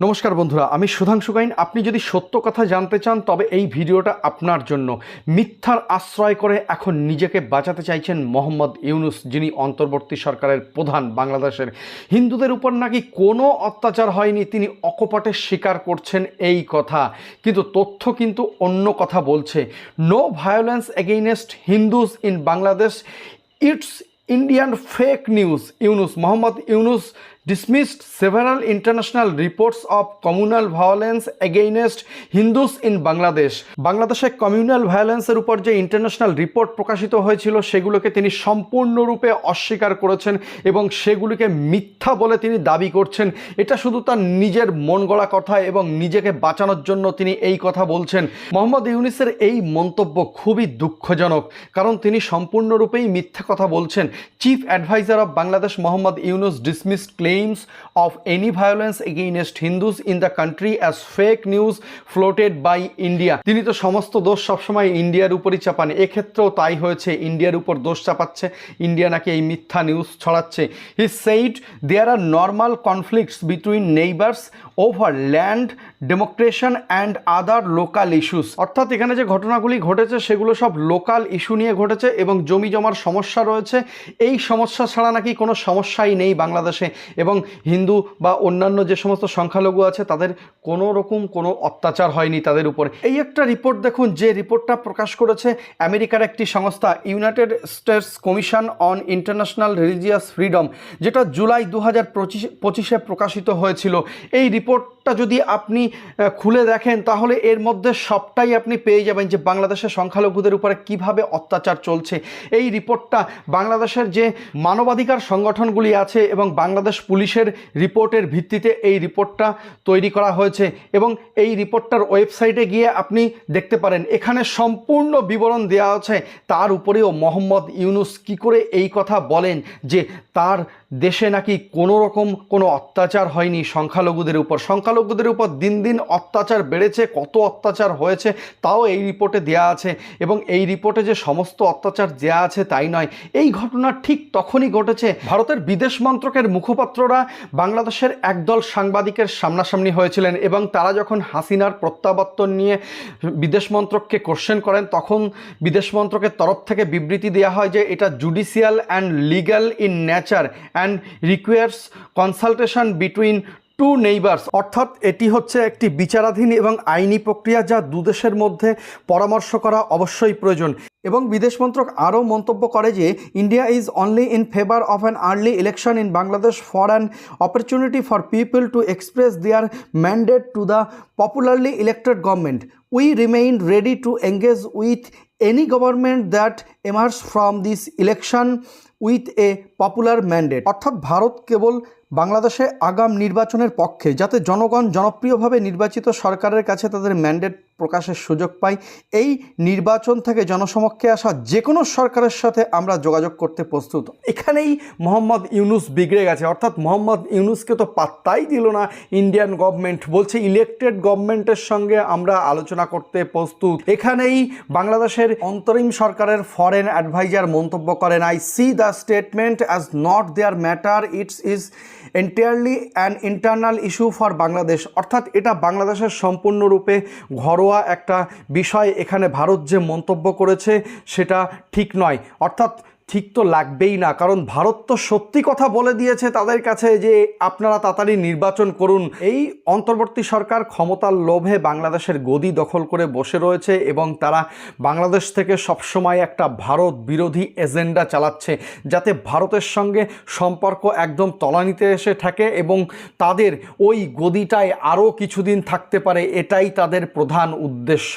নমস্কার বন্ধুরা, আমি সুধাংশু গাইন। আপনি যদি সত্য কথা জানতে চান, তবে এই ভিডিওটা আপনার জন্য। মিথ্যার আশ্রয় করে এখন নিজেকে বাঁচাতে চাইছেন মোহাম্মদ ইউনুস, যিনি অন্তর্বর্তী সরকারের প্রধান বাংলাদেশের। হিন্দুদের উপর নাকি কোনো অত্যাচার হয়নি, তিনি অকপটে স্বীকার করছেন এই কথা। কিন্তু তথ্য কিন্তু অন্য কথা বলছে। No violence against Hindus in Bangladesh it's Indian fake news Yunus, Mohammad Yunus dismissed several international reports of communal violence against Hindus in Bangladesh বাংলাদেশে কমিউনাল ভায়োলেন্সের উপর যে ইন্টারন্যাশনাল রিপোর্ট প্রকাশিত হয়েছিল, সেগুলোকে তিনি সম্পূর্ণরূপে অস্বীকার করেছেন এবং সেগুলিকে মিথ্যা বলে তিনি দাবি করছেন। এটা শুধু তার নিজের মন গড়া কথা এবং নিজেকে বাঁচানোর জন্য তিনি এই কথা বলছেন। মোহাম্মদ ইউনিসের এই মন্তব্য খুবই দুঃখজনক, কারণ তিনি সম্পূর্ণরূপেই মিথ্যা কথা বলছেন। Chief adviser of Bangladesh Mohammad Yunus dismissed claims of any violence against Hindus in the country as fake news floated by India. তিনি তো সমস্ত দোষ সবসময় ইন্ডিয়ার উপরই চাপান। এক্ষেত্রেও তাই হয়েছে। ইন্ডিয়ার উপর দোষ চাপাচ্ছে। ইন্ডিয়া নাকি এই মিথ্যা নিউজ ছড়াচ্ছে। He said there are normal conflicts between neighbours over land demarcation and other local issues অর্থাৎ এখানে যে ঘটনাগুলি ঘটেছে, সেগুলো সব লোকাল ইস্যু নিয়ে ঘটেছে এবং জমি জমার সমস্যা রয়েছে। এই সমস্যা ছাড়া নাকি কোনো সমস্যাই নেই বাংলাদেশে। এবং হিন্দু বা অন্যান্য যে সমস্ত সংখ্যালঘু আছে, তাদের কোনো রকম কোনো অত্যাচার হয়নি তাদের উপর। এই একটা রিপোর্ট দেখুন, যে রিপোর্টটা প্রকাশ করেছে আমেরিকার একটি সংস্থা United States commission on international religious freedom যেটা জুলাই দু হাজার পঁচিশে প্রকাশিত হয়েছিল। এই রিপোর্টটা যদি আপনি খুলে দেখেন, তাহলে এর মধ্যে সবটাই আপনি পেয়ে যাবেন যে বাংলাদেশের সংখ্যালঘুদের উপরে কীভাবে অত্যাচার চলছে। এই রিপোর্টটা বাংলাদেশের যে মানবাধিকার সংগঠনগুলি আছে এবং বাংলাদেশ পুলিশের রিপোর্টের ভিত্তিতে এই রিপোর্টটা তৈরি করা হয়েছে এবং এই রিপোর্টটার ওয়েবসাইটে গিয়ে আপনি দেখতে পারেন, এখানে সম্পূর্ণ বিবরণ দেওয়া আছে। তার উপরেও মোহাম্মদ ইউনুস কি করে এই কথা বলেন যে তার দেশে নাকি কোনো রকম কোনো অত্যাচার হয়নি সংখ্যালঘুদের উপর। সংখ্যালঘুদের উপর দিন দিন অত্যাচার বেড়েছে, কত অত্যাচার হয়েছে তাও এই রিপোর্টে দেওয়া আছে এবং এই রিপোর্টে যে সমস্ত অত্যাচার দেওয়া আছে তাই নয়, এই ঘটনা ঠিক তখনই ঘটেছে। ভারতের বিদেশ মন্ত্রকের মুখপাত্ররা বাংলাদেশের একদল সাংবাদিকের সামনাসামনি হয়েছিলেন এবং তারা যখন হাসিনার প্রত্যাবর্তন নিয়ে বিদেশ মন্ত্রককে কোশ্চেন করেন, তখন বিদেশ মন্ত্রকের তরফ থেকে বিবৃতি দেওয়া হয় যে এটা judicial and legal in nature and requires consultation between two neighbours অর্থাৎ এটি হচ্ছে একটি বিচারাধীন এবং আইনি প্রক্রিয়া যা দুদেশের মধ্যে পরামর্শ করা অবশ্যই প্রয়োজন। এবং বিদেশ মন্ত্রক আরও মন্তব্য করে যে, India is only in favour of an early election in Bangladesh for an opportunity for people to express their mandate to the popularly elected government we remain ready to engage with any government that emerges from this election with a popular mandate অর্থাৎ ভারত কেবল বাংলাদেশে আগাম নির্বাচনের পক্ষে, যাতে জনগণ জনপ্রিয়ভাবে নির্বাচিত সরকারের কাছে তাদের ম্যান্ডেট প্রকাশের সুযোগ পায়। এই নির্বাচন থেকে জনসমক্ষে আসা যে কোনো সরকারের সাথে আমরা যোগাযোগ করতে প্রস্তুত। এখানেই মোহাম্মদ ইউনুস বিগড়ে গেছে। অর্থাৎ মোহাম্মদ ইউনুসকে তো পাত্তাই দিল না। ইন্ডিয়ান গভর্নমেন্ট বলছে ইলেকটেড গভর্নমেন্টের সঙ্গে আমরা আলোচনা করতে প্রস্তুত। এখানেই বাংলাদেশের অন্তরিম সরকারের ফরেন অ্যাডভাইজার মন্তব্য করেন I see the statement as not their matter it's is entirely an internal issue for Bangladesh অর্থাৎ এটা বাংলাদেশের সম্পূর্ণরূপে ঘরোয়া একটা বিষয়। এখানে ভারত যে মন্তব্য করেছে, সেটা ঠিক নয়। অর্থাৎ ঠিক তো লাগবেই না, কারণ ভারত তো সত্যি কথা বলে দিয়েছে তাদের কাছে যে আপনারা তাড়াতাড়ি নির্বাচন করুন। এই অন্তর্বর্তী সরকার ক্ষমতার লোভে বাংলাদেশের গদি দখল করে বসে রয়েছে এবং তারা বাংলাদেশ থেকে সবসময় একটা ভারত বিরোধী এজেন্ডা চালাচ্ছে, যাতে ভারতের সঙ্গে সম্পর্ক একদম তলানিতে এসে থাকে এবং তাদের ওই গদিটায় আরও কিছুদিন থাকতে পারে, এটাই তাদের প্রধান উদ্দেশ্য।